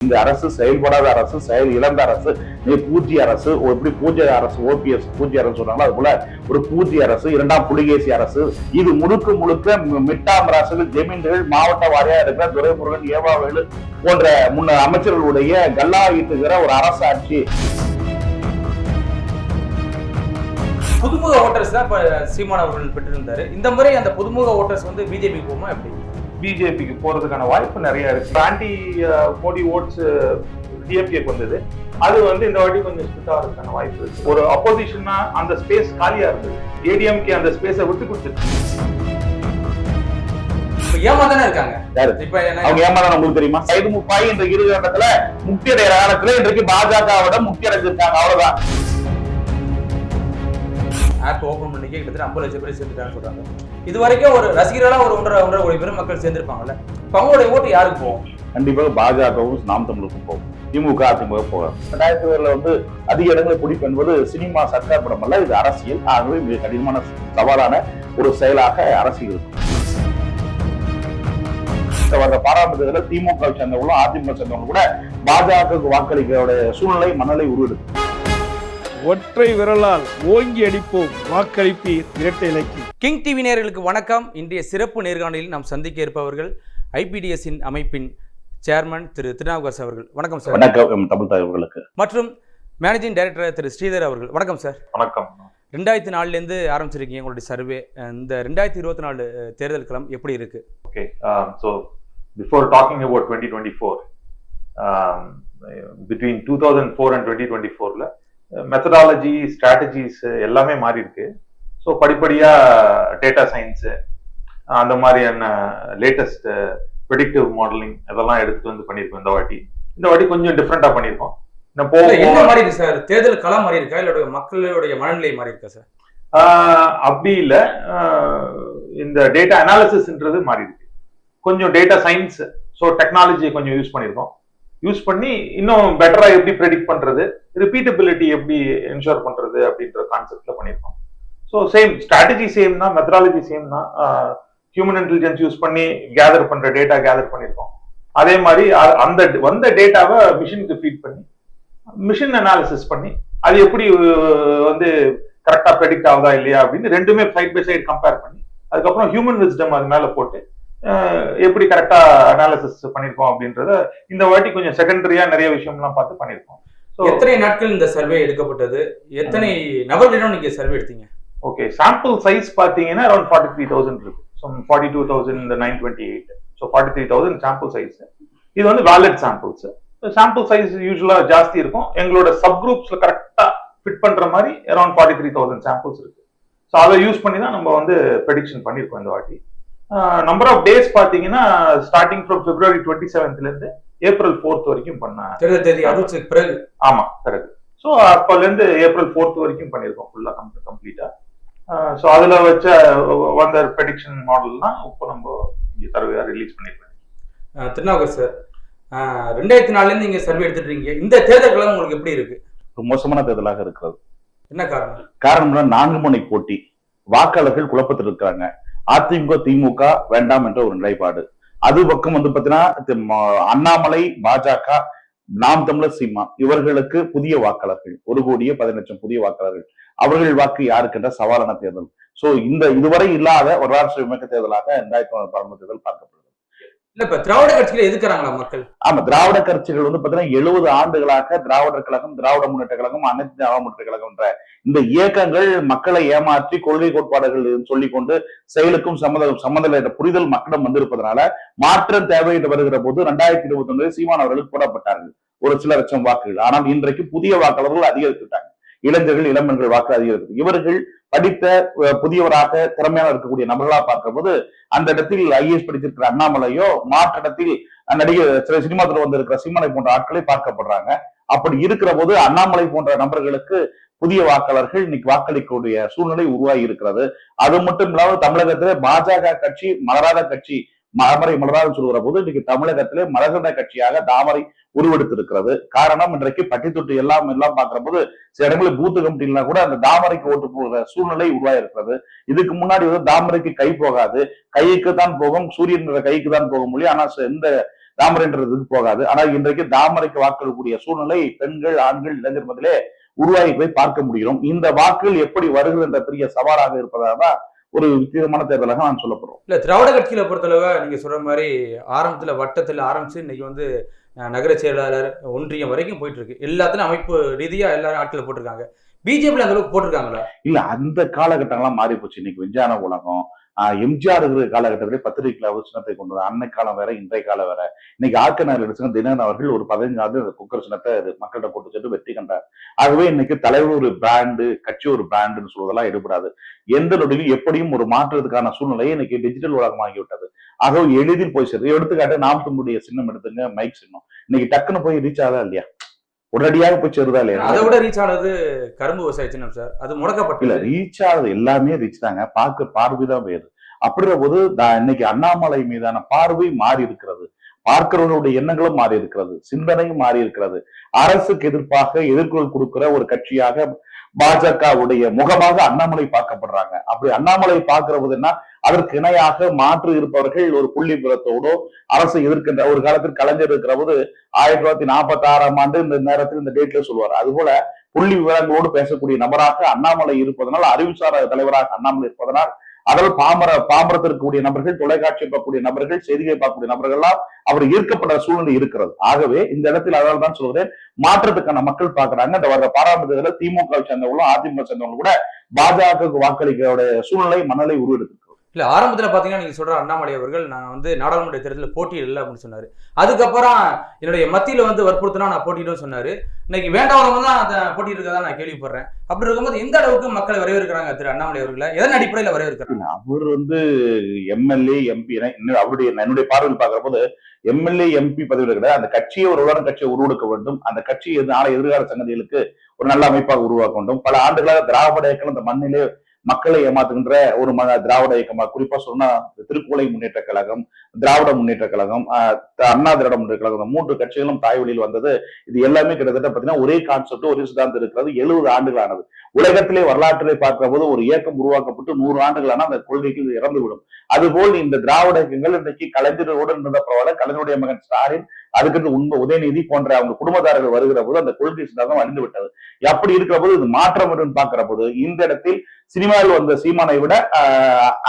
இந்த அரசு செயல்படாத அரசு செயல் இழந்த அரசு நீ பூஜ்ய அரசு ஒரு எப்படி பூஜ்ய அரசு ஓபிஎஸ் பூஜ்ய அரசு சொல்றாங்களோ அது போல ஒரு பூஜ்ய அரசு இரண்டாம் புலிகேசி அரசு இது முழுக்க முழுக்க மிட்டாம் அரசுகள் ஜெமீன்கள் மாவட்ட வாரியா இருக்கிற துரைமுருகன் ஏவாவேலு போன்ற முன்ன அமைச்சர்களுடைய கல்லா ஈட்டுகிற ஒரு ஆட்சி புதுமுக ஓட்டர்ஸ் தான் இப்ப சீமான் அவர்கள் பெற்றிருந்தாரு. இந்த முறை அந்த புதுமுக ஓட்டர்ஸ் வந்து பிஜேபி போகுமா எப்படி? பிஜேபிக்கு போறதுக்கான வாய்ப்பு நிறைய இருக்கு. ஆன்டி மோடி ஓட்ஸ் டிஎம்கேக்கு வந்தது. அது வந்து இந்த வாட்டி கொஞ்சம் ஸ்பிட் ஆகிறதுக்கான வாய்ப்பு இருக்கு. ஒரு அப்போசிஷனா அந்த ஸ்பேஸ் காலியா இருந்தது. ஏடிஎம்கே அந்த ஸ்பேஸை விட்டு கொடுத்துருக்கு ஏமாதானே இருக்காங்க. அவங்க ஏமாதான் உங்களுக்கு தெரியுமா? சைது முப்பாய் என்ற இரு கட்டத்துல முக்தி அடைகிற காலத்துல இன்றைக்கு பாஜகவிட முக்தி அடைஞ்சிருக்காங்க. அவ்வளவுதான். ஆப் ஓப்பன் பண்ணிக்க கிட்டத்தட்ட ஐம்பது லட்சம் பேர் சேர்ந்துட்டாங்கன்னு சொல்றாங்க. இது வரைக்கும் ஒரு ரசிகர்களா ஒரு ஒன்றரை ஒன்றரை கோடி பேர் மக்கள் சேர்ந்திருப்பாங்கல்ல? இப்ப அவங்களுடைய ஓட்டு யாருக்கு போகும்? கண்டிப்பாக பாஜகவும் நாம் தமிழுக்கும் போகும். திமுக அதிமுக போகும் ரெண்டாயிரத்தி ஏழுல வந்து அதிக இடங்களை பிடிப்பு என்பது சினிமா சர்க்கார் படம் அல்ல இது அரசியல். ஆகவே மிக கடினமான சவாலான ஒரு செயலாக அரசியல் இருக்கும். திமுக சேர்ந்தவங்களும் அதிமுக சேர்ந்தவங்களும் கூட பாஜகவுக்கு வாக்களிக்கிறோட சூழ்நிலை மனநிலை உருவெடுக்கும். ஒற்றை விரலால் ஓங்கி அடிப்போம். வாக்களிப்பீர். இரட்டை இலக்கியம் கிங் டிவி நேயர்களுக்கு வணக்கம். இன்றைய சிறப்பு நேர்காணலில் நாம் சந்திக்க இருப்பவர்கள் ஐபிடிஎஸ்ஸின் அமைப்பின் சேர்மன் திரு திருநாவுக்கரசு அவர்கள். வணக்கம் சார். வணக்கம் தமிழ் தலைவர்களுக்கு மற்றும் மேனேஜிங் டைரக்டர் திரு ஸ்ரீதர் அவர்கள். வணக்கம் சார். வணக்கம். ரெண்டாயிரத்தி நாலுலேருந்து ஆரம்பிச்சிருக்கீங்க உங்களுடைய சர்வே இந்த ரெண்டாயிரத்தி இருபத்தி நாலு தேர்தல் களம் எப்படி இருக்கு? Okay so before talking about twenty twenty four between two thousand four and twenty twenty ஃபோரில் மெத்தடாலஜி ஸ்ட்ராட்டஜிஸ் எல்லாமே மாறி இருக்கு ஸோ படிப்படியா டேட்டா சயின்ஸு அந்த மாதிரியான லேட்டஸ்ட் ப்ரெடிக்டிவ் மாடலிங் அதெல்லாம் எடுத்துட்டு வந்து பண்ணியிருக்கோம் இந்த வாட்டி. இந்த வாட்டி கொஞ்சம் டிஃப்ரெண்ட்டாக பண்ணியிருக்கோம். இன்னும் போக என்ன மாறி இருக்கு சார்? தேர்தல் களம் மாறி இருக்கா இல்ல மக்களுடைய மனநிலை மாறி இருக்கா சார் அப்படி இல்லை. இந்த டேட்டா அனாலிசிஸ்ன்றது மாறி இருக்கு கொஞ்சம் டேட்டா சயின்ஸ் ஸோ டெக்னாலஜியை கொஞ்சம் யூஸ் பண்ணியிருக்கோம். யூஸ் பண்ணி இன்னும் பெட்டரா எப்படி ப்ரெடிக்ட் பண்றது? ரிப்பீட்டபிலிட்டி எப்படி என்ஷோர் பண்றது அப்படின்ற கான்செப்ட்ல பண்ணியிருக்கோம். ஸோ சேம் ஸ்ட்ராட்டஜி சேம் தான் மெத்தடாலஜி சேம் தான். ஹியூமன் இன்டெலிஜென்ஸ் யூஸ் பண்ணி கேதர் பண்ற டேட்டா கேதர் பண்ணியிருக்கோம். அதே மாதிரி அந்த வந்த டேட்டாவை மிஷினுக்கு ஃபீட் பண்ணி மிஷின் அனாலிசிஸ் பண்ணி அது எப்படி வந்து கரெக்டாக ப்ரெடிக்ட் ஆகுதா இல்லையா அப்படின்னு ரெண்டுமே சைட் பை சைடு கம்பேர் பண்ணி அதுக்கப்புறம் ஹியூமன் விஸ்டம் அது மேலே போட்டு எப்படி கரெக்டா அனாலிசிஸ் பண்ணியிருக்கோம் அப்படின்றத இந்த வாட்டி கொஞ்சம் செகண்டரியா நிறைய விஷயம்லாம் பார்த்து பண்ணியிருக்கோம் ஸோ எத்தனை நாட்கள் இந்த சர்வே எடுக்கப்பட்டது? எத்தனை நபர்களிடம் நீங்க சர்வே எடுத்தீங்க? ஓகே சாம்பிள் சைஸ் பார்த்தீங்கன்னா அரௌண்ட் ஃபார்ட்டி த்ரீ தௌசண்ட் இருக்கு so forty two thousand nine twenty eight so forty three thousand sample size இது வந்து வேலிட் சாம்பிள்ஸ் சாம்பிள் சைஸ் யூஸ்வலாக ஜாஸ்தி இருக்கும். எங்களோட சப் குரூப்ஸ்ல கரெக்டாக ஃபிட் பண்ற மாதிரி around forty three thousand samples இருக்கு. ஸோ அதை யூஸ் பண்ணி தான் நம்ம வந்து ப்ரெடிக்ஷன் பண்ணியிருக்கோம் இந்த வாட்டி. நம்பர் ஆஃப் டேஸ் பார்த்தீங்கன்னா ஸ்டார்டிங் ஃப்ரம் பிப்ரவரி டுவெண்ட்டி செவன்த்லேருந்து ஏப்ரல் ஃபோர்த் வரைக்கும் பண்ண பிறகு ஆமா கரெக்ட் ஸோ அப்போலேருந்து ஏப்ரல் ஃபோர்த் வரைக்கும் பண்ணியிருக்கோம் ஃபுல்லாக கம் கம்ப்ளீட்டா ஸோ அதுல வச்ச வந்த ப்ரெடிக்ஷன் மாடல்லாம் இப்போ நம்ம இங்கே தரவையாக ரிலீஸ் பண்ணிருக்கோம். அஹ், திருநாவுக்கர் சார். ரெண்டாயிரத்தி நாலுல இருந்து நீங்க சர்வே எடுத்துட்டு இருக்கீங்க. இந்த தேர்தல் களம் உங்களுக்கு எப்படி இருக்கு? ஒரு மோசமான தேர்தலாக இருக்கிறது. என்ன காரணம்? காரணம் என்ன? நான்கு முனை போட்டி. வாக்காளர்கள் குழப்பத்தில் இருக்கிறாங்க. அதிமுக திமுக வேண்டாம் என்ற ஒரு நிலைப்பாடு. அது பக்கம் வந்து பாத்தீங்கன்னா அண்ணாமலை பாஜக நாம் தமிழர் சீமா இவர்களுக்கு புதிய வாக்காளர்கள் ஒரு கோடியே பதினெட்டு லட்சம் புதிய வாக்காளர்கள். அவர்கள் வாக்கு யாருக்கென்ற சவாலான தேர்தல். சோ இந்த இதுவரை இல்லாத வரலாற்று விமக்க தேர்தலாக ரெண்டாயிரத்தி ஒன்பது தேர்தல் பார்க்கப்படும். இல்ல இப்ப திராவிட மக்கள்? ஆமா திராவிட கட்சிகள் வந்து பாத்தீங்கன்னா எழுபது ஆண்டுகளாக திராவிடர் கழகம் திராவிட முன்னேற்ற கழகம் அனைத்து திராவிட முன்னேற்ற கழகம் இந்த இயக்கங்கள் மக்களை ஏமாற்றி கொள்கை கோட்பாடுகள் சொல்லிக் கொண்டு செயலுக்கும் சம்மத சம்மந்தம் என்ற புரிதல் மக்களிடம் வந்திருப்பதனால மாற்றம் தேவை என்று வருகிற போது ரெண்டாயிரத்தி இருபத்தி ஒன்பது சீமான் அவர்களுக்கு போடப்பட்டார்கள். ஒரு சில லட்சம் வாக்குகள். ஆனால் இன்றைக்கு புதிய வாக்காளர்கள் அதிகரித்துட்டாங்க இளைஞர்கள் இளம்பெண்கள் வாக்கு அதிகரித்து இவர்கள் படித்த புதியவராக திறமையான இருக்கக்கூடிய நபர்களா பார்க்கும்போது போது அந்த இடத்தில் ஐஏஎஸ் படித்திருக்கிற அண்ணாமலையோ மாற்று இடத்தில் நடிகர் சில சினிமா துறை வந்திருக்கிற சிம்மலை போன்ற ஆட்களை பார்க்கப்படுறாங்க. அப்படி இருக்கிற போது அண்ணாமலை போன்ற நபர்களுக்கு புதிய வாக்காளர்கள் இன்னைக்கு வாக்களிக்கக்கூடிய சூழ்நிலை உருவாகி இருக்கிறது. அது மட்டும் இல்லாமல் தமிழகத்திலே பாஜக கட்சி மலராத கட்சி மலமறை மலராத சொல்கிற போது இன்னைக்கு தமிழகத்திலே மலர்ந்த கட்சியாக தாமரை உருவெடுத்திருக்கிறது. காரணம் இன்றைக்கு பட்டி தொட்டு எல்லாம் எல்லாம் பார்க்கிற போது சில இடங்களில் பூத்து கமிட்டிலாம் கூட அந்த தாமரைக்கு ஓட்டு போகிற சூழ்நிலை உருவாயிருக்கிறது. இதுக்கு முன்னாடி வந்து தாமரைக்கு கை போகாது. கைக்கு தான் போகும் சூரியன்ற கைக்கு தான் போக முடியும் ஆனா எந்த தாமரைன்றதுக்கு போகாது. ஆனா இன்றைக்கு தாமரைக்கு வாக்களிக்கக்கூடிய சூழ்நிலை பெண்கள் ஆண்கள் இளைஞர் மதிலே உருவாகி போய் பார்க்க முடியும். இந்த வாக்குகள் எப்படி வருகிறது என்ற பெரிய சவாலாக இருப்பதாக தான் ஒரு வித்தியாசமான தேர்தலாக நான் சொல்லப்படுறோம். இல்ல திராவிட கட்சியில பொறுத்தளவு நீங்க சொல்ற மாதிரி ஆரம்பத்துல வட்டத்துல ஆரம்பிச்சு இன்னைக்கு வந்து நகர செயலாளர் ஒன்றியம் வரைக்கும் போயிட்டு இருக்கு எல்லாத்துலயும் அமைப்பு ரீதியா எல்லாரும் ஆட்களை போட்டிருக்காங்க. பிஜேபியில் அந்த அளவுக்கு போட்டிருக்காங்களா? இல்ல அந்த காலகட்டங்கள்லாம் மாறி போச்சு இன்னைக்கு விஞ்ஞான உலகம் எம்ஜிஆர் இருக்கிற காலகட்டத்திலே பத்திரிகையில் அவர் சின்னத்தை கொண்டு வந்தார். அன்னை காலம் வேற இன்றைய காலம் வேற. இன்னைக்கு ஆக்கநகர் எடுத்துங்க தினகரன் அவர்கள் ஒரு பதினஞ்சு ஆண்டு அந்த குக்கர் சின்னத்தை மக்கள்கிட்ட போட்டு சென்று வெற்றி கண்டார். ஆகவே இன்னைக்கு தலைவர் ஒரு பிராண்டு கட்சி ஒரு பிராண்டுன்னு சொல்வதெல்லாம் எடுபடாது. எந்த நொடியிலும் எப்படியும் ஒரு மாற்றுறதுக்கான சூழ்நிலையை இன்னைக்கு டிஜிட்டல் உலகமாகி விட்டது. ஆகவே எளிதில் போய் சேருது எடுத்துக்காட்டு நாம் சின்னம் எடுத்துங்க மைக் சின்னம். இன்னைக்கு டக்குன்னு போய் ரீச் ஆகலாம் இல்லையா? உடனடியாக போய் சேருதா இல்லையா? அதை விட ரீச் ஆனது கரும்பு விவசாய சின்னம் சார். அது இல்ல முடக்கப்பட்டல ரீச் ஆகுது எல்லாமே ரீச் தாங்க. பார்க்க பார்வைதான் வேறு. அப்படின்ற போது தா- இன்னைக்கு அண்ணாமலை மீதான பார்வை மாறி இருக்கிறது. பார்க்கிறவர்களுடைய எண்ணங்களும் மாறி இருக்கிறது. சிந்தனையும் மாறி இருக்கிறது. அரசுக்கு எதிர்ப்பாக எதிர்குரல் கொடுக்கிற ஒரு கட்சியாக பாஜகவுடைய முகமாக அண்ணாமலை பார்க்கப்படுறாங்க. அப்படி அண்ணாமலை பார்க்கிறதுன்னா அதற்கு இணையாக மாற்று இருப்பவர்கள் ஒரு புள்ளி விவரத்தோடோ அரசு எதிர்க்கின்ற ஒரு காலத்தில் கலைஞர் இருக்கிற போது ஆயிரத்தி தொள்ளாயிரத்தி நாற்பத்தி ஆறாம் ஆண்டு இந்த நேரத்தில் இந்த டேட்ல சொல்லுவார். அதுபோல புள்ளி விவரங்களோடு பேசக்கூடிய நபராக அண்ணாமலை இருப்பதனால் அறிவுசார தலைவராக அண்ணாமலை இருப்பதனால் அதில் பாமர பாமரத்தில் இருக்கக்கூடிய நபர்கள் தொலைக்காட்சி பார்க்கக்கூடிய நபர்கள் செய்திகளை பார்க்கக்கூடிய நபர்கள் எல்லாம் அவர் ஈர்க்கப்பட்ட சூழ்நிலை இருக்கிறது. ஆகவே இந்த இடத்தில் அதனால தான் சொல்கிறேன் மாற்றத்துக்கான மக்கள் பாக்குறாங்க இந்த வர பாராளுமன்றத்தில் திமுக சேர்ந்தவங்களும் அதிமுக சேர்ந்தவங்களும் கூட பாஜகவுக்கு வாக்களிக்கிறோட சூழ்நிலை மனநிலை உருவெடுத்திருக்கு. இல்ல ஆரம்பத்துல பாத்தீங்கன்னா நீங்க சொல்ற அண்ணாமலை அவர்கள் நான் வந்து நாடாளுமன்ற தேர்தலில் போட்டியிடல இல்லை அப்படின்னு சொன்னாரு. அதுக்கப்புறம் என்னுடைய மத்தியில வந்து வற்புறுத்தினா நான் போட்டியிடும் சொன்னாரு. இன்னைக்கு வேண்டவங்க தான் அந்த போட்டியிருக்கதா நான் கேள்விப்படுறேன். அப்படி இருக்கும்போது எந்த அளவுக்கு மக்களை வரவேற்கிறாங்க திரு அண்ணாமலை அவர்களை? எதன் அடிப்படையில வரவேற்கிறாங்க? அவர் வந்து எம்எல்ஏ எம்பி அவருடைய என்னுடைய பார்வையில் பார்க்குற போது எம்எல்ஏ எம்பி பதவியில் கிடையாது அந்த கட்சியை ஒரு உலக கட்சியை உருவெடுக்க வேண்டும். அந்த கட்சி நாளை எதிர்கால சங்கதிகளுக்கு ஒரு நல்ல அமைப்பாக உருவாக்க வேண்டும். பல ஆண்டுகளாக திராவிட இயக்கம் அந்த மண்ணிலே மக்களை ஏமாத்துகின்ற ஒரு ம திராவிட இயக்கமா குறிப்பா சொன்னா திருக்குவளை முன்னேற்ற கழகம் திராவிட முன்னேற்ற கழகம் அண்ணா திராவிட முன்னேற்ற கழகம் இந்த மூன்று கட்சிகளும் தாய் வழியில் வந்தது. இது எல்லாமே கிட்டத்தட்ட பாத்தீங்கன்னா ஒரே கான்செப்ட் ஒரே சித்தாந்தம் இருக்கிறது. எழுபது ஆண்டுகளானது. உலகத்திலே வரலாற்றிலே பார்க்கிற போது ஒரு இயக்கம் உருவாக்கப்பட்டு நூறு ஆண்டுகளான அந்த கொள்கைக்கு இறந்துவிடும். அதுபோல் இந்த திராவிட இயக்கங்கள் இன்றைக்கு கலைஞரோடு இருந்த பரவாயில்ல. கலைஞருடைய மகன் ஸ்டாலின் அதுக்கு உண்மை உதயநிதி போன்ற அவங்க குடும்பத்தார்கள் வருகிற போது அந்த கொள்கை சித்தாந்தம் அழிந்து விட்டது. அப்படி இருக்கிற போது இது மாற்றம் பார்க்கிற போது இந்த இடத்தில் சினிமாவில் வந்த சீமானை விட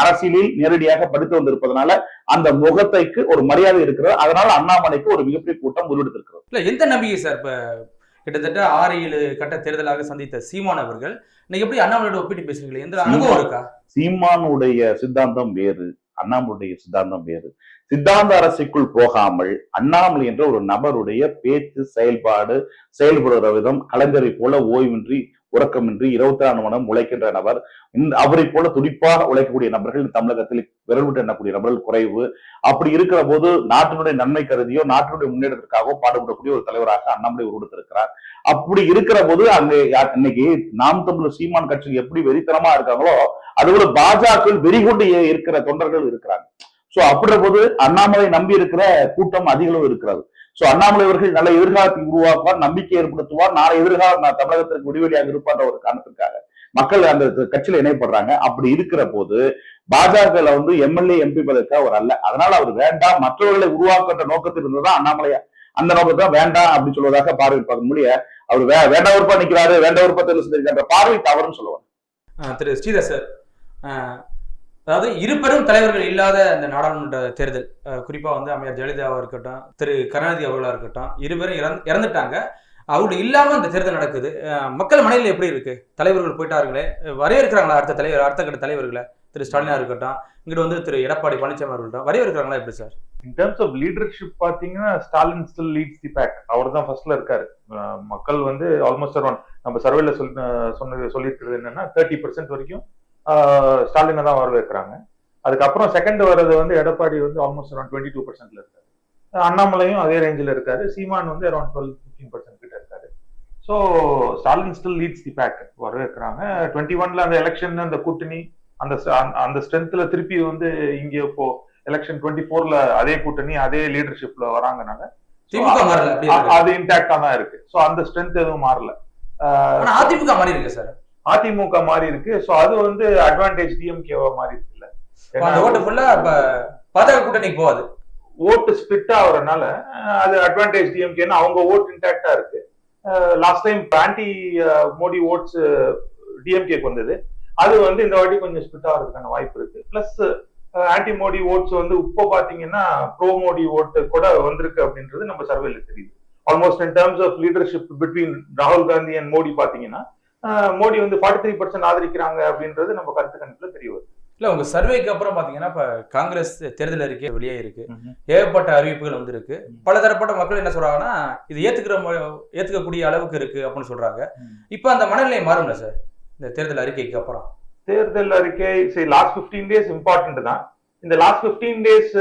அரசியலில் நேரடியாக படித்து வந்திருப்பதனால அந்த முகத்தைக்கு ஒரு மரியாதை இருக்கிறது. அதனால அண்ணாமலைக்கு ஒரு மிகப்பெரிய கூட்டம் உருவெடுத்திருக்கிறது. இல்ல எந்த நம்பிக்கை சார் இப்ப கிட்டத்தட்ட ஆறு ஏழு கட்ட தேர்தலாக சந்தித்த சீமான் அவர்கள்? இன்னைக்கு எப்படி அண்ணாமலையோட ஒப்பிட்டு பேசுறீங்களே? எந்த அனுபவம் இருக்கா? சீமானுடைய சித்தாந்தம் வேறு. அண்ணாமலையுடைய சித்தாந்தம் வேறு. சித்தாந்த அரசுக்குள் போகாமல் அண்ணாமலை என்ற ஒரு நபருடைய பேச்சு செயல்பாடு செயல்படுகிற விதம் கலைஞரை போல ஓய்வின்றி உறக்கமின்றி இருபத்தி நாலு மணம் உழைக்கின்ற நபர் இந்த அவரை போல துடிப்பாக உழைக்கக்கூடிய நபர்கள் தமிழகத்தில் விரல் விட்டு எண்ணக்கூடிய நபர்கள் குறைவு. அப்படி இருக்கிற போது நாட்டினுடைய நன்மை கருதியோ நாட்டினுடைய முன்னேற்றத்திற்காகவோ பாடுபடக்கூடிய ஒரு தலைவராக அண்ணாமலை உருவெடுத்திருக்கிறார். அப்படி இருக்கிற போது அங்கே இன்னைக்கு நாம் தமிழர் சீமான் கட்சி எப்படி வெறித்தனமா இருக்காங்களோ அதுபோல பாஜக வெறிகொண்டு இ- இருக்கிற தொண்டர்கள் இருக்கிறாங்க. சோ அப்படின்ற போது அண்ணாமலை நம்பி இருக்கிற கூட்டம் அதிகளவு இருக்கிறது. சோ அண்ணாமலை அவர்கள் நல்ல எதிர்காலத்தை உருவாக்குவார் நம்பிக்கை ஏற்படுத்துவார். நாளை எதிர்காலம் நான் தமிழகத்திற்கு விடுவெளியாக இருப்பான்ற ஒரு காரணத்திற்காக. மக்கள் அந்த கட்சியில இணைப்படுறாங்க அப்படி இருக்கிற போது பாஜக வந்து எம்எல்ஏ எம்பி பதவிக்கு அவர் அல்ல. அதனால அவர் வேண்டாம். மற்றவர்களை உருவாக்குற நோக்கத்தில் இருந்ததுதான் அண்ணாமலையா. அந்த நோக்கத்தை வேண்டாம் அப்படின்னு சொல்வதாக பார்வை பார்க்க முடிய அவர் வே வேண்டாம் விருப்பம் நிக்கிறாரு வேண்டாம் விருப்பத்தில் செஞ்சிருக்கின்ற பார்வை தவறுன்னு சொல்லுவார் திரு ஸ்ரீதர் சார் அதாவது இருபெரும் தலைவர்கள் இல்லாத அந்த நாடாளுமன்ற தேர்தல். குறிப்பாக குறிப்பா வந்து அம்மையார் ஜெயலலிதாவா இருக்கட்டும் திரு கருணாநிதி அவர்களா இருக்கட்டும் இருவரும் இறந்து இறந்துட்டாங்க. அவங்க இல்லாம அந்த தேர்தல் நடக்குது. மக்கள் மனநிலை எப்படி இருக்கு? தலைவர்கள் போயிட்டார்களே. வரவேற்கிறாங்களா அடுத்த தலைவர் அடுத்த கட்ட தலைவர்களை? திரு ஸ்டாலினா இருக்கட்டும் இங்கிட்டு வந்து திரு எடப்பாடி பழனிசாமி அவர்கள்ட்ட வரவேற்கிறாங்களா எப்படி sir? In terms of leadership பாத்தீங்கன்னா Stalin still leads the pack அவர் தான் ஃபர்ஸ்ட்ல இருக்காரு. மக்கள் வந்து ஆல்மோஸ்ட் அரௌண்ட் நம்ம சர்வேல சொல் சொன்னது சொல்லியிருக்கிறது என்னன்னா தேர்ட்டி பர்சன்ட் வரைக்கும் ஸ்டாலினை தான் வரவேற்கிறாங்க. அதுக்கப்புறம் செகண்ட் வர்றது வந்து எடப்பாடி வந்து ஆல்மோஸ்ட் அரௌண்ட் டுவெண்ட்டி டூ பர்சன்ட்ல இருக்காரு. அண்ணாமலையும் அதே ரேஞ்சில் இருக்காரு. சீமான் வந்து அரௌண்ட் டுவெல் ஃபிஃப்டீன் பர்சன்ட் கிட்ட இருக்காரு. So Stalin still leads the pack வரவேற்கிறாங்க. Twenty ஒன்ல அந்த எலெக்ஷன் அந்த கூட்டணி அந்த அந்த- ஸ்ட்ரென்த்ல திருப்பி வந்து இங்க இப்போ எலெக்ஷன் டுவெண்ட்டி ஃபோர்ல அதே கூட்டணி அதே லீடர்ஷிப்ல வராங்கனால அது- இன்டாக்டா தான் இருக்கு. சோ அந்த ஸ்ட்ரென்த் எதுவும் மாறல. அதிமுக மாறி இருக்கு சார். அதிமுக மாறி இருக்கு. சோ அது வந்து அட்வான்டேஜ் டிஎம்கேவா மாறி இருக்குல்ல. ஓட்டு ஃபுல்லா பாஜக கூட்டணிக்கு போகாது. ஓட்டு ஸ்பிட் ஆகுறதுனால அது அட்வான்டேஜ் டிஎம்கேன்னு அவங்க ஓட் இன்டாக்டா இருக்கு. Last time anti Modi votes டிஎம்கேக்கு வந்தது. அது வந்து இந்த வாட்டி கொஞ்சம் ஸ்பிட் ஆகிறதுக்கான வாய்ப்பு இருக்கு. பிளஸ் ஆன்டி மோடி ஓட்ஸ் வந்து இப்போ பாத்தீங்கன்னா ப்ரோ மோடி ஓட்டு கூட வந்திருக்கு அப்படின்றது நம்ம சர்வேல தெரியுது. Almost in terms of leadership between ராகுல் காந்தி அண்ட் மோடி பாத்தீங்கன்னா மோடி வந்து ஃபார்ட்டி த்ரீ பர்சன்ட் ஆதரிக்கிறாங்க அப்படின்றது நம்ம கருத்து கணிப்புல தெரிய வருது. இல்ல உங்க சர்வேக்கு அப்புறம் பாத்தீங்கன்னா இப்ப காங்கிரஸ் தேர்தல் அறிக்கை வெளியே இருக்கு. ஏகப்பட்ட அறிவிப்புகள் வந்திருக்கு பலதரப்பட்ட மக்கள் என்ன சொல்றாங்கன்னா இது ஏத்துக்கிற ஏத்துக்கக்கூடிய அளவுக்கு இருக்கு அப்படின்னு சொல்றாங்க. இப்ப அந்த மனநிலை மாறும்ல சார் இந்த தேர்தல் அறிக்கைக்கு அப்புறம். தேர்தல் அறிக்கை சரி லாஸ்ட் 15 டேஸ் இம்பார்ட்டன்ட் தான். இந்த லாஸ்ட் 15 டேஸ்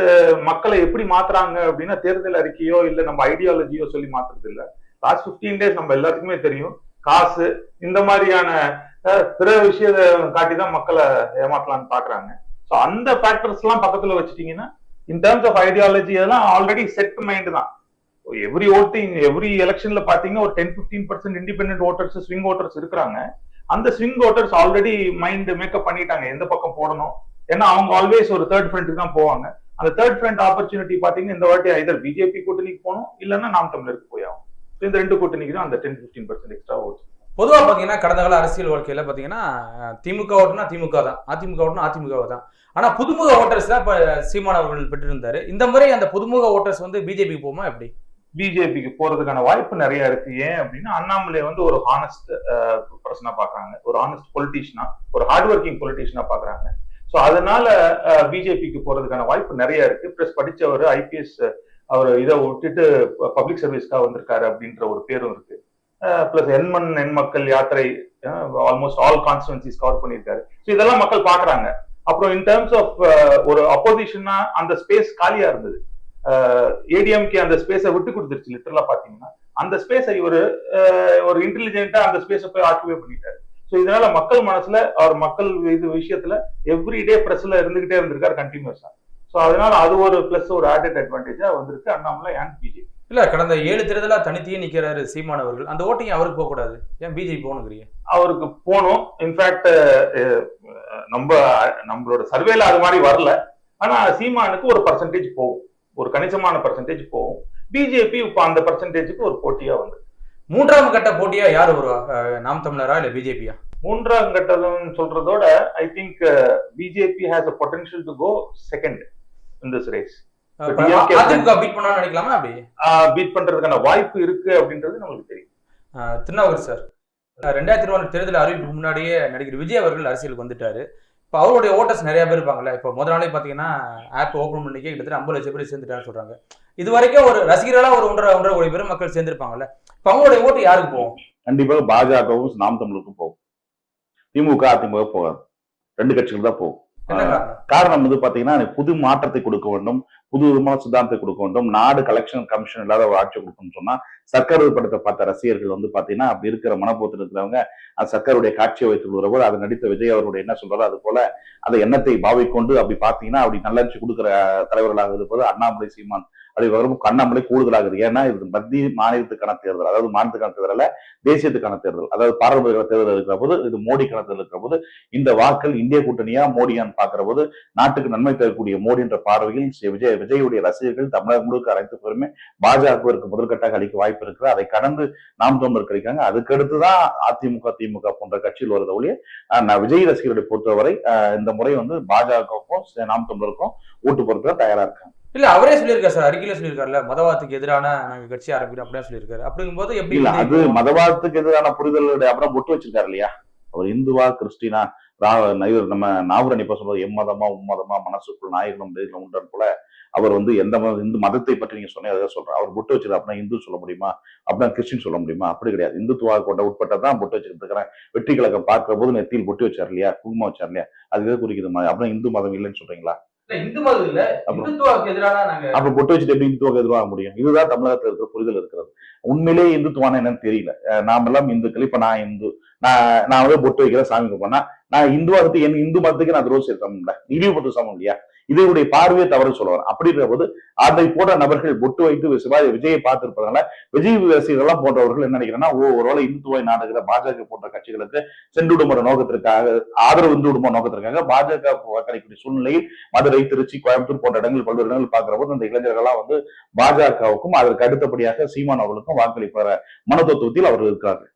மக்களை எப்படி மாத்துறாங்க அப்படின்னா தேர்தல் அறிக்கையோ இல்ல நம்ம ஐடியாலஜியோ சொல்லி மாத்துறது இல்ல லாஸ்ட் 15 டேஸ் நம்ம எல்லாத்துக்குமே தெரியும். காசு இந்த மாதிரியான பிற விஷயத்தை காட்டி தான் மக்களை ஏமாற்றலாம்னு பாக்குறாங்க. ஸோ அந்த ஃபேக்டர்ஸ் எல்லாம் பக்கத்துல வச்சுட்டீங்கன்னா இன் டர்ம்ஸ் ஆஃப் ஐடியாலஜி அதெல்லாம் ஆல்ரெடி செட் மைண்ட் தான். எவ்ரி ஓட்டிங் எவ்ரி எலெக்ஷன்ல பாத்தீங்கன்னா ஒரு ten 15% percent independent voters swing voters இருக்கிறாங்க. அந்த swing voters already mind make up பண்ணிட்டாங்க. எந்த பக்கம் போடணும்? ஏன்னா அவங்க ஆல்வேஸ் ஒரு தேர்ட் ஃப்ரண்ட்டுக்கு தான் போவாங்க. அந்த தேர்ட் ஃப்ரண்ட் ஆப்பர்ச்சுனிட்டி பாத்தீங்கன்னா இந்த வாட்டி ஐதர் பிஜேபி கூட்டணிக்கு போகணும் இல்லைன்னா நாம் தமிழருக்கு போய் ஆகும் இந்த ரெண்டு கூட்டணிக்கு அந்த டென் 15% பர்சன்ட் எக்ஸ்ட்ரா ஓட்ஸ் பொதுவா பாத்தீங்கன்னா கடந்த கால அரசியல் வாழ்க்கையில பாத்தீங்கன்னா அஹ், திமுக ஓட்டுனா திமுக தான் அதிமுக ஓட்டுனா அதிமுக தான். ஆனா புதுமுக ஓட்டர்ஸ் தான் இப்ப சீமான் அவர்கள் பெற்றிருந்தாரு. இந்த முறை அந்த புதுமுக ஓட்டர்ஸ் வந்து பிஜேபி போமா எப்படி? பிஜேபிக்கு போறதுக்கான வாய்ப்பு நிறைய இருக்கு. ஏன் அப்படின்னா அண்ணாமலை வந்து ஒரு ஹானஸ்ட் பர்சனா பாக்குறாங்க. ஒரு ஹானஸ்ட் பொலிட்டீஷியனா ஒரு ஹார்ட் ஒர்க்கிங் பொலிட்டீஷியனா பாக்குறாங்க. ஸோ அதனால பிஜேபிக்கு போறதுக்கான வாய்ப்பு நிறைய இருக்கு. பிளஸ் படிச்சவர் ஐபிஎஸ் அவர் இதை விட்டுட்டு பப்ளிக் சர்வீஸ்க்காக வந்திருக்காரு அப்படின்ற ஒரு பேரும் இருக்கு. பிளஸ் எண்மண் எண்மக்கள் யாத்திரை ஆல்மோஸ்ட் ஆல் கான்ஸ்டுவன்சிஸ் கவர் பண்ணியிருக்காரு. ஸோ இதெல்லாம் மக்கள் பாக்குறாங்க அப்புறம் இன் டேர்ம்ஸ் ஆஃப் ஒரு அப்போசிஷனா அந்த ஸ்பேஸ் காலியா இருந்தது. ஏடிஎம்கே அந்த ஸ்பேஸை விட்டு கொடுத்துருச்சு லிட்டரலா பாத்தீங்கன்னா அந்த ஸ்பேஸை இவர் ஒரு இன்டெலிஜென்ட்டா அந்த ஸ்பேஸை போய் ஆக்குபை பண்ணிட்டாரு. ஸோ இதனால மக்கள் மனசுல அவர் மக்கள் இது விஷயத்துல எவ்ரி டே பிரஸ்ல இருந்துகிட்டே இருந்திருக்காரு கண்டினியூஸா ஸோ அதனால அது ஒரு பிளஸ் ஒரு ஆடட் அட்வான்டேஜா வந்திருக்கு. அண்ணாமலை அண்ட் பிஜேபி இல்ல கடந்த ஏழு தேர்தலா தனித்தையே நிக்கிறாரு சீமான் அவர்கள். அந்த ஓட்டையும் அவருக்கு போக கூடாது. ஏன் பிஜேபி போகணுங்கிறீங்க? அவருக்கு போனோம் இன்ஃபேக்ட் நம்ம நம்மளோட சர்வேல அது மாதிரி வரல. ஆனா சீமானுக்கு ஒரு பர்சன்டேஜ் போகும். ஒரு கணிசமான பர்சன்டேஜ் போகும். பிஜேபி இப்போ அந்த பர்சன்டேஜுக்கு ஒரு போட்டியா வந்து. மூன்றாம் கட்ட போட்டியா யார் வருவா நாம் தமிழரா இல்ல பிஜேபியா மூன்றாம் கட்டம் சொல்றதோட I think BJP has a potential to go second in this race beat நினைக்கலாமா அப்படி? பீட் பண்றதுக்கான வாய்ப்பு இருக்கு அப்படின்றது நம்மளுக்கு தெரியும். அஹ், திருநாவுக்கர் சார். ரெண்டாயிரத்தி இருபது தேர்தல் அறிவிப்புக்கு முன்னாடியே நடிகர் விஜய் அவர்கள் அரசியலுக்கு வந்துட்டாரு. இப்போ அவருடைய ஓட்டர்ஸ் நிறைய பேர் இருப்பாங்கல்ல இப்போ முதல் நாளே பார்த்தீங்கன்னா ஆப் ஓப்பன் பண்ணிக்கே கிட்டத்தட்ட ஐம்பது லட்சம் பேர் சேர்ந்துட்டான்னு சொல்றாங்க. இது வரைக்கும் ஒரு ரசிகர்களா ஒரு ஒன்றரை ஒன்றரை கோடி பேர் மக்கள் சேர்ந்திருப்பாங்கல்ல இப்போ அவங்களுடைய ஓட்டு யாருக்கு போகும்? கண்டிப்பாக பாஜகவும் நாம் தமிழுக்கும் போகும். திமுக அதிமுக போகாது. ரெண்டு கட்சிகள் தான் போகும். காரணம்? வந்து பாத்தீங்கன்னா புது மாற்றத்தை கொடுக்க வேண்டும் புது விதமான சித்தாந்தத்தை கொடுக்க வேண்டும். நாடு கலெக்ஷன் கமிஷன் இல்லாத ஒரு ஆட்சி கொடுக்கணும்னு சொன்னா சர்க்கார் படத்தை பார்த்த ரசிகர்கள் வந்து பாத்தீங்கன்னா அப்படி இருக்கிற மனப்போத்தில் இருக்கிறவங்க அந்த சர்க்காருடைய காட்சியை வைத்து வரும்போது அதை நடித்த விஜய் அவருடைய என்ன சொல்றாரோ அது போல அந்த எண்ணத்தை பாவிக்கொண்டு அப்படி பாத்தீங்கன்னா அப்படி நல்லாட்சி கொடுக்கிற தலைவர்களாக இருப்பது அண்ணாமலை சீமான் அது வரும் கண்ணாமலை கூடுதலாகுது. ஏன்னா இது மத்திய மாநிலத்துக்கான தேர்தல். அதாவது மாநிலத்துக்கான தேர்தல் அல்ல தேசியத்துக்கான தேர்தல். அதாவது பாரம்பரிய தேர்தல் இருக்கிற போது இது மோடிக்கான தேர்தல் இருக்கிற போது இந்த வாக்கள் இந்திய கூட்டணியா மோடியான்னு பாக்குற போது நாட்டுக்கு நன்மை தரக்கூடிய மோடி என்ற பார்வையில் விஜய் விஜயுடைய ரசிகர்கள் தமிழகம் முழுக்க அனைத்து பேருமே பாஜகவிற்கு முதற்கட்டாக அளிக்க வாய்ப்பு இருக்குது அதை கடந்து நாம் தமிழர் கிடைக்காங்க அதுக்கடுத்து தான் அதிமுக திமுக போன்ற கட்சியில் வருது ஒழிய நான் விஜய் ரசிகர்களை பொறுத்தவரை இந்த முறை வந்து பாஜகவுக்கும் நாம் தமிழருக்கும் ஓட்டு பொறுத்த தயாரா இருக்காங்க. இல்ல அவரே சொல்லியிருக்காரு சார். அறிக்கையில சொல்லியிருக்காருல மதவாதத்துக்கு எதிரான நாங்க கட்சி ஆரம்பிக்கிறோம் அப்படியே சொல்லியிருக்காரு. அப்படிங்கும்போது எப்படி இல்ல விஜய் அது? மதவாதத்துக்கு எதிரான புரிதலுடைய அப்புறம் பொட்டு வச்சிருக்காரு இல்லையா? அவர் இந்துவா கிறிஸ்டினா இவர் நம்ம நாவரணி இப்ப சொல்றது எம்மதமா உம்மதமா மனசுக்குள் தெய்வம் உண்டன் போல அவர் வந்து எந்த மத- இந்து மதத்தை பற்றி நீங்க சொன்னீங்க அதை சொல்றேன் அவர் பொட்டு வச்சிருக்காரு. அப்படின்னா இந்து சொல்ல முடியுமா? அப்படின்னா கிறிஸ்டின் சொல்ல முடியுமா? அப்படி கிடையாது. இந்துத்துவா கொண்ட உட்பட்டதான் பொட்டு வச்சுக்கிட்டு இருக்கிறேன் வெற்றி கழகம் பார்க்கிற போது நெத்தியில் பொட்டு வச்சார் இல்லையா? குங்குமம் வச்சார் இல்லையா? அது எதை குறிக்குது மாதிரி. அப்படின்னா இந்து மதம் இல்லைன்னு சொல்றீங்களா? இந்து அப்புறம்? இந்துத்துவாக்கு எதிரான நாங்க அப்ப பொட்டு வச்சுட்டு எப்படி இந்துத்துவம் எதிர்வாக முடியும்? இதுதான் தமிழகத்துல இருக்கிற புரிதல் இருக்கிறது. உண்மையிலேயே இந்துத்துவான என்னன்னு தெரியல. நாமெல்லாம் இந்துக்கள். இப்ப நான் இந்து. நான் நான் வந்து பொட்டு வைக்கிறேன் சாமி கும்பிட்றேன்னா நான் இந்து மதத்துக்கு என் இந்து மதத்துக்கு நான் துரோகம் இருக்கணும்ல சமம் இல்ல. இழிவுபட்டு சமம் இல்லையா? இதனுடைய பார்வையை தவறு சொல்லுவார். அப்படின்ற போது அதை போன்ற நபர்கள் பொட்டு வைத்து சிவாஜி விஜயை பார்த்திருப்பதனால விஜய் ரசிகர்கள்லாம் போன்றவர்கள் என்ன நினைக்கிறேன்னா ஓ ஒருவேளை இந்துத்துவை நாடுகிற பாஜக போன்ற கட்சிகளுக்கு சென்று விடுமுறை நோக்கத்திற்காக ஆதரவு இந்து விடுமுறை நோக்கத்திற்காக பாஜக கிடைக்கக்கூடிய சூழ்நிலையில் மதுரை திருச்சி கோயம்புத்தூர் போன்ற இடங்கள் பல்வேறு இடங்கள் பார்க்கிற போது இந்த இளைஞர்கள்லாம் வந்து பாஜகவுக்கும் அதற்கு அடுத்தபடியாக சீமான் அவர்களுக்கும் வாக்களிப்பற மனதத்துவத்தில் அவர்கள் இருக்கிறார்கள்.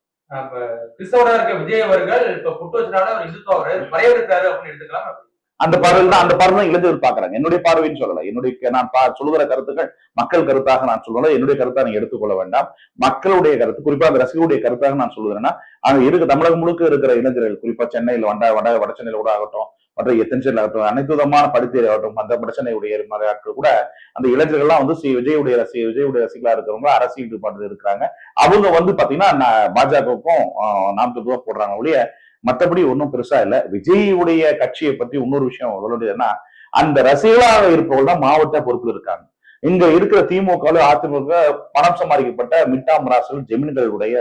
கிறிஸ்தவராக இருக்க விஜய் அவர்கள் இப்ப புட்டு வச்சனால அவர் இந்துத்துவ அவர். வரையறுக்கிறாரு அப்படின்னு எடுத்துக்கலாம் அந்த பார்வையில் தான் அந்த பார்வை தான் இளைஞர்கள் பாக்குறாங்க என்னுடைய பார்வைன்னு சொல்லல. என்னுடைய நான் சொல்லுகிற கருத்துக்கள் மக்கள் கருத்தாக நான் சொல்லல. என்னுடைய கருத்தா நீங்க எடுத்துக்கொள்ள வேண்டாம். மக்களுடைய கருத்து குறிப்பா அந்த ரசிகருடைய கருத்தாக நான் சொல்லுகிறேன்னா அங்க இருக்க தமிழகம் முழுக்க இருக்கிற இளைஞர்கள் குறிப்பா சென்னையில் வட வட வட சென்னையில கூட ஆகட்டும் மற்ற எத்தன்சியல் ஆகட்டும் அனைத்து விதமான படித்தேர் ஆகட்டும் மற்ற பிரச்சனையுடைய மாதிரி ஆட்கள் கூட அந்த இளைஞர்கள்லாம் வந்து ஸ்ரீ விஜயுடைய ரசி விஜயுடைய ரசிகலா இருக்கிறவங்க அரசியல் ஈடுபாடு இருக்கிறாங்க. அவங்க வந்து பாத்தீங்கன்னா பாஜகவுக்கும் ஆஹ், நாம் தான் போடுறாங்க ஒழிய மற்றபடி ஒன்றும் பெருசா இல்ல. விஜயுடைய கட்சியை பத்தி இன்னொரு விஷயம் சொல்லுறதுன்னா அந்த ரசிகளாக இருப்பவர்கள் தான் மாவட்ட பொறுப்பில் இருக்காங்க. இங்க இருக்கிற திமுக அதிமுக பணம் சம்பாதிக்கப்பட்ட மிட்டாம் ராசல் ஜெமின்களுடைய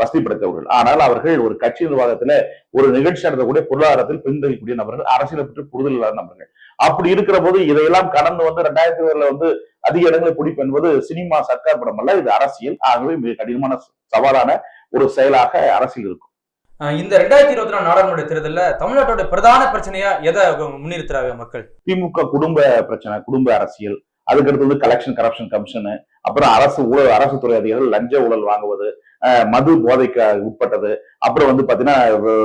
வசதி படைத்தவர்கள் ஆனால் அவர்கள் ஒரு கட்சி நிர்வாகத்துல ஒரு நிகழ்ச்சி நடத்தக்கூடிய பொருளாதாரத்தில் பின்தங்கக்கூடிய நபர்கள் அரசியலை பற்றி புரிதல் இல்லாத நபர்கள். அப்படி இருக்கிற போது இதையெல்லாம் கடந்து வந்து ரெண்டாயிரத்தி ஏழுல வந்து அதிக இடங்களை பிடிப்பு என்பது சினிமா சர்க்கார் படம் அல்ல இது அரசியல். ஆகவே மிக கடினமான சவாலான ஒரு செயலாக அரசியல் இருக்கும். இந்த ரெண்டாயிரத்தி இருபத்தி நாலு நாடாளுமன்ற தேர்தல்ல தமிழ்நாட்டோட பிரதான பிரச்சனையா எதை முன்னிறுத்துறாங்க மக்கள்? திமுக குடும்ப பிரச்சனை குடும்ப அரசியல். அதுக்கடுத்து வந்து கலெக்ஷன் கரப்ஷன் கமிஷனு அப்புறம் அரசு ஊழல் அரசு துறை அதிகாரிகள் லஞ்ச ஊழல் வாங்குவது. மது போதைக்கு உட்பட்டது. அப்புறம் வந்து பாத்தீங்கன்னா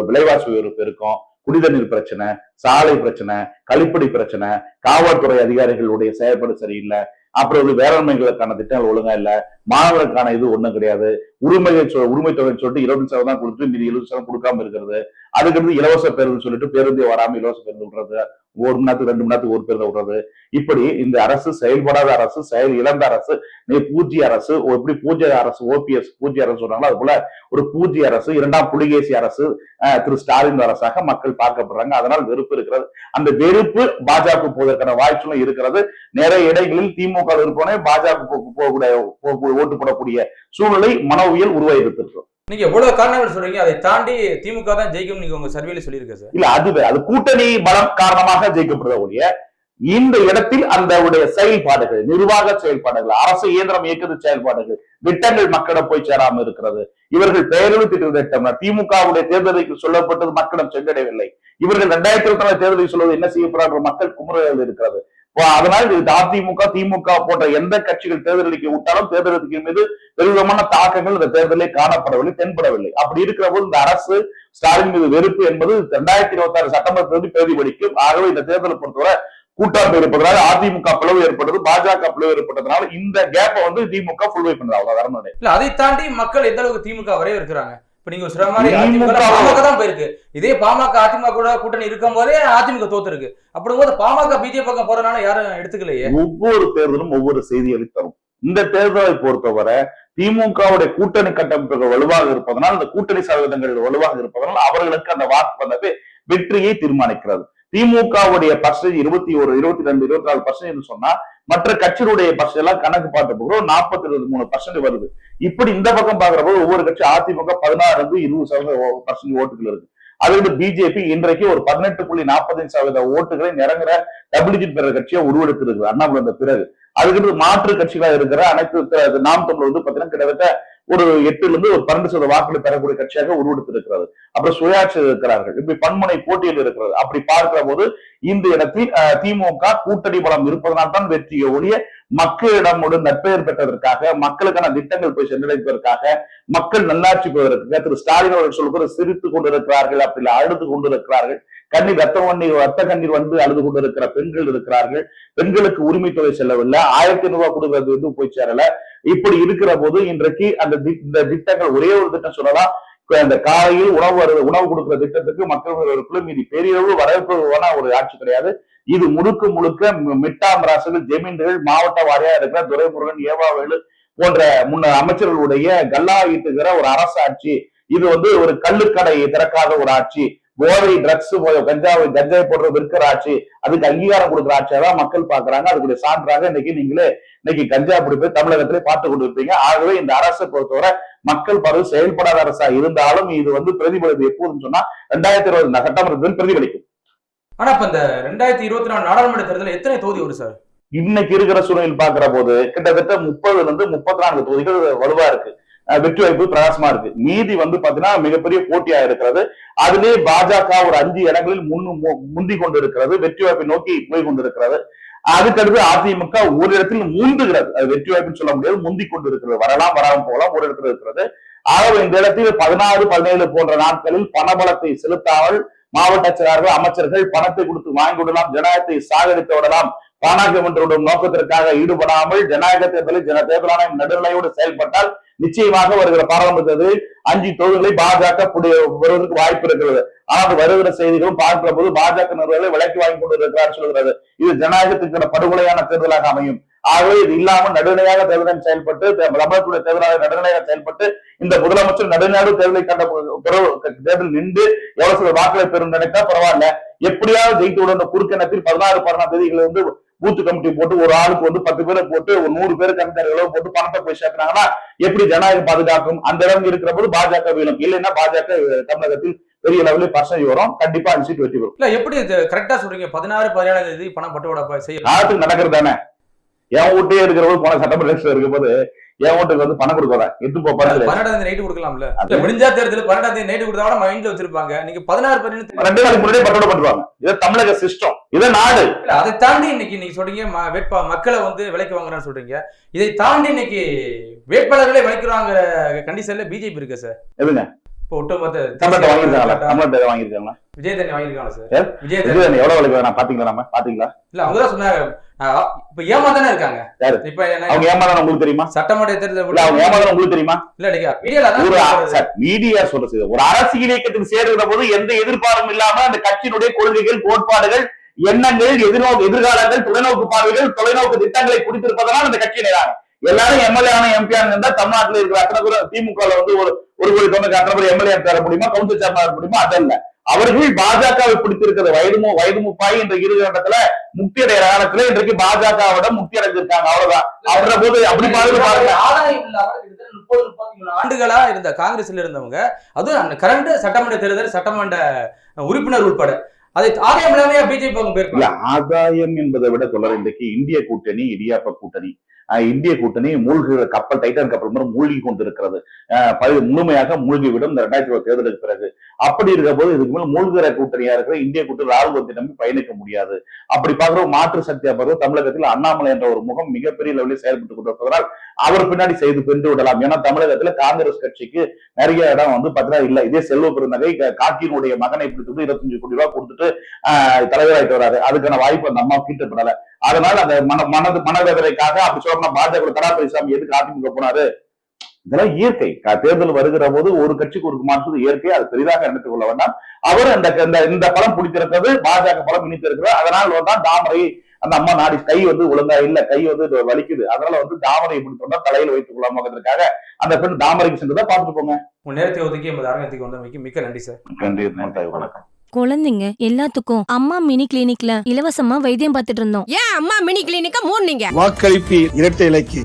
விலைவாசி உயர்வு பெருக்கம் குடிதண்ணீர் பிரச்சனை சாலை பிரச்சனை கழிப்படி பிரச்சனை காவல்துறை அதிகாரிகளுடைய செயல்பாடு சரியில்லை. அப்புறம் வந்து வேளாண்மைகளுக்கான திட்டங்கள் ஒழுங்கா இல்ல. மாணவர்களுக்கான இது ஒண்ணும் கிடையாது. உரிமைகள் சொல் உரிமை தொகை சொல்லிட்டு இருபது சதவீதம் தான் கொடுத்து மீதி எழுபது சதவீதம் கொடுக்காம இருக்கிறது. அதுக்கு இருந்து இலவச பேருந்து சொல்லிட்டு பேருந்தே வராம இலவச பேருந்து விடுறது. ஒரு மணி நேரத்துக்கு ரெண்டு மணி நேரத்துக்கு ஒரு பேருந்து விடுறது. இப்படி இந்த அரசு செயல்படாத அரசு செயல் இழந்த அரசு நீ பூஜ்ய அரசு எப்படி பூஜ்ய அரசு ஓபிஎஸ் பூஜ்ய அரசு சொல்றாங்களோ அது போல ஒரு பூஜ்ய அரசு இரண்டாம் புலிகேசி அரசு திரு ஸ்டாலின் அரசாக மக்கள் பார்க்கப்படுறாங்க. அதனால் வெறுப்பு இருக்கிறது. அந்த வெறுப்பு பாஜக போவதற்கான வாய்ப்புகளும் இருக்கிறது. நிறைய இடங்களில் திமுக இருப்பவனே பாஜக போகக்கூடிய ஓட்டு போடக்கூடிய சூழ்நிலை மனோவியல் உருவாகிருத்திருக்கும் நீங்க எவ்வளவு காரணங்கள் சொல்றீங்க அதை தாண்டி திமுக தான் ஜெயிக்கும் நீங்க உங்க சர்வேல சொல்லியிருக்க சார் இல்ல அது அது கூட்டணி பலம் காரணமாக ஜெயிக்கப்படுத ஒழிய இந்த இடத்தில் அந்த உடைய செயல்பாடுகள் நிர்வாக செயல்பாடுகள் அரசு இயந்திரம் இயக்குது செயல்பாடுகள் திட்டங்கள் மக்களிடம் போய் சேராமல் இருக்கிறது. இவர்கள் பெயரளவு திட்ட திட்டம் திமுகவுடைய தேர்தலுக்கு சொல்லப்பட்டது மக்களிடம் சென்றடையவில்லை. இவர்கள் இரண்டாயிரத்தி இருபத்தி நாலு தேர்தலில் சொல்வது என்ன செய்யப்படுறாங்க மக்கள் குமுறல் இருக்கிறது. அதனால் இது அதிமுக திமுக போன்ற எந்த கட்சிகள் தேர்தலுக்கு விட்டாலும் தேர்தலுக்கு மீது பெருவிதமான தாக்கங்கள் இந்த தேர்தலில் காணப்படவில்லை தென்படவில்லை. அப்படி இருக்கிற போது இந்த அரசு ஸ்டாலின் மீது வெறுப்பு என்பது இரண்டாயிரத்தி இருபத்தி ஆறு சட்டமன்ற தேர்தல் பிரதிபலிக்கும். ஆகவே இந்த தேர்தலை பொறுத்தவரை கூட்டாண்மை இருப்பதனால அதிமுக பிளவு ஏற்பட்டது பாஜக பிளவு ஏற்பட்டதுனால இந்த கேப்பை வந்து திமுக ஃபுல்வை பண்ணுது இல்ல அதை தாண்டி மக்கள் எந்த அளவுக்கு திமுக வரைய இருக்கிறாங்க இப்ப நீங்க சொல்ற மாதிரி பாமக தான் போயிருக்கு. இதே பாமக அதிமுக கூட கூட்டணி இருக்கும் போதே அதிமுக தோத்துருக்கு. அப்படி போது பாமக பிஜேபி பக்கம் போறதுனால யாரும் எடுத்துக்கலையே? ஒவ்வொரு தேர்தலும் ஒவ்வொரு செய்திகளை தரும் இந்த தேர்தலை பொறுத்தவரை திமுகவுடைய கூட்டணி கட்டமைப்புகள் வலுவாக இருப்பதனால் இந்த கூட்டணி சதவீதங்கள் வலுவாக இருப்பதனால் அவர்களுக்கு அந்த வாக்கு வந்தது வெற்றியை தீர்மானிக்கிறது. திமுகவுடைய பர்சன்டேஜ் இருபத்தி ஒரு இருபத்தி ரெண்டு இருபத்தி நாலு பர்சன்டேஜ் சொன்னா மற்ற கட்சிகளுடைய பர்சன்ட் எல்லாம் கணக்கு பார்த்த போகிறோம் நாற்பத்தி ரெண்டு மூணு பர்சன்ட் வருது. இப்படி இந்த பக்கம் பாக்குறப்போ ஒவ்வொரு கட்சி அதிமுக பதினாறு இருந்து இருபது சதவீத பர்சன்ட் ஓட்டுகள் இருக்கு. அதோட பிஜேபி இன்றைக்கு ஒரு பதினெட்டு புள்ளி நாற்பத்தஞ்சு சதவீத ஓட்டுகளை நிரங்குற டபுள் பெற கட்சியை உருவெடுத்திருக்கு அண்ணாமலை பிறகு. அதுக்கு மாற்று கட்சிகளா இருக்கிற அனைத்து நாம் தமிழ் வந்து பாத்தீங்கன்னா கிட்டத்தட்ட ஒரு எட்டுல இருந்து ஒரு பன்னெண்டு சதவீத வாக்குகளை பெறக்கூடிய கட்சியாக உருவெடுத்திருக்கிறது. அப்புறம் சுயாட்சி இருக்கிறார்கள். இப்படி பன்முனை போட்டியில் இருக்கிறது. அப்படி பார்க்கிற போது இந்த இடத்தில் அஹ், திமுக கூட்டணி பலம் இருப்பதனால் தான் வெற்றியை ஒழிய மக்களிடம் ஒரு நட்பெயர் பெற்றதற்காக மக்களுக்கான திட்டங்கள் போய் சென்றடைப்பதற்காக மக்கள் நல்லாட்சி பெறுவதற்காக திரு ஸ்டாலின் அவர்கள் சொல்கிற சிரித்து கொண்டிருக்கிறார்கள் அப்படி இல்லை அழுது கொண்டிருக்கிறார்கள் கண்ணீர் ரத்த கண்ணீர் ரத்த கண்ணீர் வந்து அழுது கொண்டிருக்கிற பெண்கள் இருக்கிறார்கள். பெண்களுக்கு உரிமை தொகை செல்லவில்லை. ஆயிரத்தி ஐநூறு ரூபாய் கொடுக்கறது வந்து போய் சேரல. இப்படி இருக்கிற போது இன்றைக்கு அந்த இந்த திட்டங்கள் ஒரே ஒரு திட்டம் சொல்லலாம். அந்த காலையில் உணவு வருது உணவு கொடுக்கிற திட்டத்துக்கு மக்கள் மீதி பெரியளவு வரவேற்புவான ஒரு ஆட்சி கிடையாது. இது முழுக்க முழுக்க மிட்டாம் ராசுகள் ஜெமீன்கள் மாவட்ட வாரியா இருக்கிற துரைமுருகன் ஏவாவேலு போன்ற முன்ன அமைச்சர்களுடைய கல்லா ஈட்டுகிற ஒரு அரசாட்சி. இது வந்து ஒரு கல்லுக்கடை திறக்காத ஒரு ஆட்சி. போதை ட்ரக்ஸ் கஞ்சாவை கஞ்சாவை போடுற விற்கிற ஆட்சி அதுக்கு அங்கீகாரம் கொடுக்குற ஆட்சியா தான் மக்கள் பாக்குறாங்க அதுக்குரிய சான்றாக இன்னைக்கு நீங்களே இன்னைக்கு கஞ்சா பிடிப்பு தமிழகத்திலே பார்த்து கொண்டு இருப்பீங்க ஆகவே இந்த அரசை பொறுத்தவரை மக்கள் பரவல் செயல்படாத அரசா இருந்தாலும் இது வந்து பிரதிபலிப்பு எப்போதுன்னு சொன்னா ரெண்டாயிரத்தி இருபது சட்டமன்றத்தில் பிரதிபலிக்கும். ஆனா இப்ப இந்த ரெண்டாயிரத்தி இருபத்தி நாலு நாடாளுமன்ற தேர்தலில் எத்தனை தொகுதி வரும் சார்? இன்னைக்கு இருக்கிற சூழ்நிலை பாக்குற போது கிட்டத்தட்ட முப்பதுல இருந்து முப்பத்தி நான்கு தொகுதிகள் வலுவா இருக்கு. வெற்றி வாய்ப்பு பிரகாசமா இருக்கு. நீதி வந்து பாத்தீங்கன்னா மிகப்பெரிய போட்டியா இருக்கிறது. அதிலே பாஜக ஒரு அஞ்சு இடங்களில் முன்னு முந்தி கொண்டு இருக்கிறது வெற்றி வாய்ப்பை நோக்கி போய் கொண்டிருக்கிறது. அதுக்கடுத்து அதிமுக ஒரு இடத்தில் மூன்றுகிறது அது வெற்றி வாய்ப்புன்னு சொல்ல முடியாது. முந்தி கொண்டு இருக்கிறது வரலாம் வராமல் போகலாம் ஒரு இடத்துல இருக்கிறது. ஆகவே இந்த இடத்தில் பதினாறு பதினேழு போன்ற நாட்களில் பணபலத்தை செலுத்தாமல் மாவட்ட செயலாளர்கள் அமைச்சர்கள் பணத்தை கொடுத்து வாங்கி விடலாம் ஜனநாயகத்தை சாகரித்து விடலாம் பாமக என்ற நோக்கத்திற்காக ஈடுபடாமல் ஜனநாயக தேர்தலில் ஜன தேர்தல் ஆணையம் நடுநிலையோடு செயல்பட்டால் நிச்சயமாக வருகிற பாராளுமன்றத்தில் அஞ்சு தொகுதிகளை பாஜக வருவதற்கு வாய்ப்பு இருக்கிறது. ஆனால் வருகிற செய்திகளும் பார்க்கிற போது பாஜக நிறுவனங்களை விலைக்கு வாங்கி கொண்டு இருக்கிறார் சொல்கிறது. இது ஜனநாயகத்துக்கான படுகொலையான தேர்தலாக அமையும். ஆகவே இது இல்லாமல் நடுநிலையாக தேர்தலில் செயல்பட்டு தே- தமிழகத்துடைய தேர்தலாக நடுநிலையாக செயல்பட்டு இந்த முதலமைச்சர் நடுநாடு தேர்தலை கண்ட தேர்தல் நின்று எவ்வளவு சில வாக்குகளை பெறும் நினைத்தா பரவாயில்ல. எப்படியாவது ஜெயித்து விட அந்த குறுக்கணத்தில் பதினாறு பதினாறு தேதிகள் வந்து பூத்து கமிட்டி போட்டு ஒரு ஆளுக்கு வந்து பத்து பேரை போட்டு ஒரு நூறு பேருக்கு அந்த அளவு போட்டு பணத்தை போய் சேர்க்கிறாங்கன்னா எப்படி ஜனநாயகம் பாதுகாக்கும்? அந்த இடம் இருக்கிற போது பாஜக வீழும் இல்லைன்னா பாஜக தமிழகத்தில் பெரிய லெவலில் பர்சன்டேஜ் வரும். கண்டிப்பா அஞ்சு சீட் வெற்றி பெறும் இல்ல எப்படி கரெக்டா சொல்றீங்க? பதினாறு பதினேழாம் தேதி பணம் பட்டுவாடா செய்யலாம் நாட்டுக்கு நடக்கிறது தானே? என் வீட்டே இருக்கிற போது போன சட்டமன்ற எலெக்ஷன் இருக்கும் போது என் வீட்டுக்கு வந்து பணம் கொடுக்குறேன் எட்டு போப்பாரு பன்னெண்டாம் தேதி நைட்டு கொடுக்கலாம்ல. முடிஞ்சா தேர்தல் பன்னெண்டாம் தேதி நைட்டு கொடுத்தா கூட மைண்ட்ல வச்சிருப்பாங்க. நீங்க பதினாறு பதினேழு ரெண்டு நாளைக்கு முன்னாடியே பட்டோட பண்ணுவாங்க இது தமிழக சிஸ்டம் இது நாடு. அதை தாண்டி இன்னைக்கு நீங்க சொல்றீங்க வேட்பா மக்களை வந்து விலைக்கு வாங்குறான்னு சொல்றீங்க. இதை தாண்டி இன்னைக்கு வேட்பாளர்களே விலைக்கு வாங்குற கண்டிஷன்ல பிஜேபி இருக்கு சார். எதுங்க? இப்போ ஒட்டுமொத்த விஜய் தண்ணி வாங்கியிருக்காங்க சார்? விஜய் தண்ணி. எவ்வளவு விலைக்கு வேணாம் பாத்தீங்களா நம்ம? பாத்தீங்களா? இல்ல அவங்கதான் சொன்னாங்க. ஆஹ் இப்ப ஏமாதானே இருக்காங்க? இப்ப அவங்க ஏமாதான் உங்களுக்கு தெரியுமா? சட்டமன்ற தேர்தல் அவங்க ஏமாதான் உங்களுக்கு தெரியுமா? இல்ல நீங்க ஒரு மீடியா அரசியல் இயக்கத்துக்கு சேருகிற போது எந்த எதிர்பார்ப்பும் இல்லாம அந்த கட்சியினுடைய கொள்கைகள் கோட்பாடுகள் எண்ணங்கள் எதிர்நோக்கு எதிர்காலங்கள் தொலைநோக்கு பார்வைகள் தொலைநோக்கு திட்டங்களை குறித்திருப்பதனால் அந்த கட்சி எல்லாரும் எம்எல்ஏ ஆன எம்பி இருந்தா தமிழ்நாட்டில் இருக்கிற அத்தனை பேரும் திமுக வந்து ஒரு ஒரு கோடி தொண்ணூறு அத்தனை பேர் எம்எல்ஏ தர முடியுமா? கவுன்சில் சேர்மன் முடியுமா? அதல்ல. அவர்கள் பாஜகவை பிடித்திருக்கிற வயதுமு வயது முப்பாய் என்ற இரு கட்டத்துல முக்தி அடைகிற காலத்துல இன்றைக்கு பாஜகவிட முக்தி அடைஞ்சிருக்காங்க. அவ்வளவுதான். அவர போது அப்படி பாருங்க ஆண்டுகளா இருந்த காங்கிரஸ்ல இருந்தவங்க அதுவும் அந்த கரண்ட் சட்டமன்ற தேர்தல் சட்டமன்ற உறுப்பினர் உட்பட. அதை ஆதாயம் இல்லாம பிஜேபி ஆதாயம் என்பதை விட தொடர் இன்றைக்கு இந்திய கூட்டணி இடியாப்ப கூட்டணி. இந்திய கூட்டணி மூழ்குகிற கப்பல் டைட்டன் கப்பல் மாதிரி மூழ்கி கொண்டிருக்கிறது. முழுமையாக மூழ்கிவிடும் இந்த ரெண்டாயிரத்தி இருபது தேர்தலுக்கு பிறகு. அப்படி இருக்க போது இதுக்கு மேல் மூழ்கிற கூட்டணியா இருக்கிற இந்திய கூட்டணி ராகுல் நம்பி பயணிக்க முடியாது. அப்படி பார்க்கிற மாற்று சக்தியா பார்க்கிற தமிழகத்தில் அண்ணாமலை என்ற ஒரு முகம் மிகப்பெரிய லெவலில் செயல்பட்டு கொண்டிருப்பதால் அவர் பின்னாடி செய்து பென்று விடலாம். ஏன்னா தமிழகத்துல காங்கிரஸ் கட்சிக்கு நிறைய இடம் வந்து பார்த்தீங்கன்னா இல்ல. இதே செல்வ பெருந்தகை காக்கினுடைய காக்கியினுடைய மகனை பிடித்து இருபத்தஞ்சு கோடி ரூபாய் கொடுத்துட்டு தலைவராயிட்டு வராரு. அதுக்கான வாய்ப்பு அந்த அம்மா கீட்டு அதனால அந்த மன மனது மனவேதனைக்காக அப்படி சொல்லணும்னா பாஜக தடாபதி சாமி எதுக்கு அதிமுக போனாரு? இதெல்லாம் இயற்கை. தேர்தல் வருகிற போது ஒரு கட்சிக்கு ஒரு மாற்றுவது இயற்கை அது பெரிதாக நினைத்துக் கொள்ள வேண்டாம். அவர் அந்த இந்த இந்த பலம் பிடித்திருக்கிறது பாஜக பலம் இனித்திருக்கிறது அதனால் தான் தாமரை அந்த அம்மா நாடி கை வந்து ஒழுங்கா இல்ல கை வந்து வலிக்குது. அதனால வந்து தாமரை பிடித்தோம்னா தலையில வைத்துக் கொள்ளாமங்கிறதுக்காக அந்த பெண் தாமரைக்கு சென்றதை பார்த்துட்டு போங்க. உங்க நேரத்தை ஒதுக்கி எமது அரங்கத்துக்கு வந்தமைக்கு மிக்க நன்றி சார். நன்றி நன்றி. வணக்கம். குழந்தைங்க எல்லாத்துக்கும் அம்மா மினி கிளினிக்ல இலவசமா வைத்தியம் பார்த்துட்டு இருந்தோம். ஏன் அம்மா மினி கிளினிக்க மூணுனீங்க வாக்களிப்பீர் இரட்டை இலைக்கு.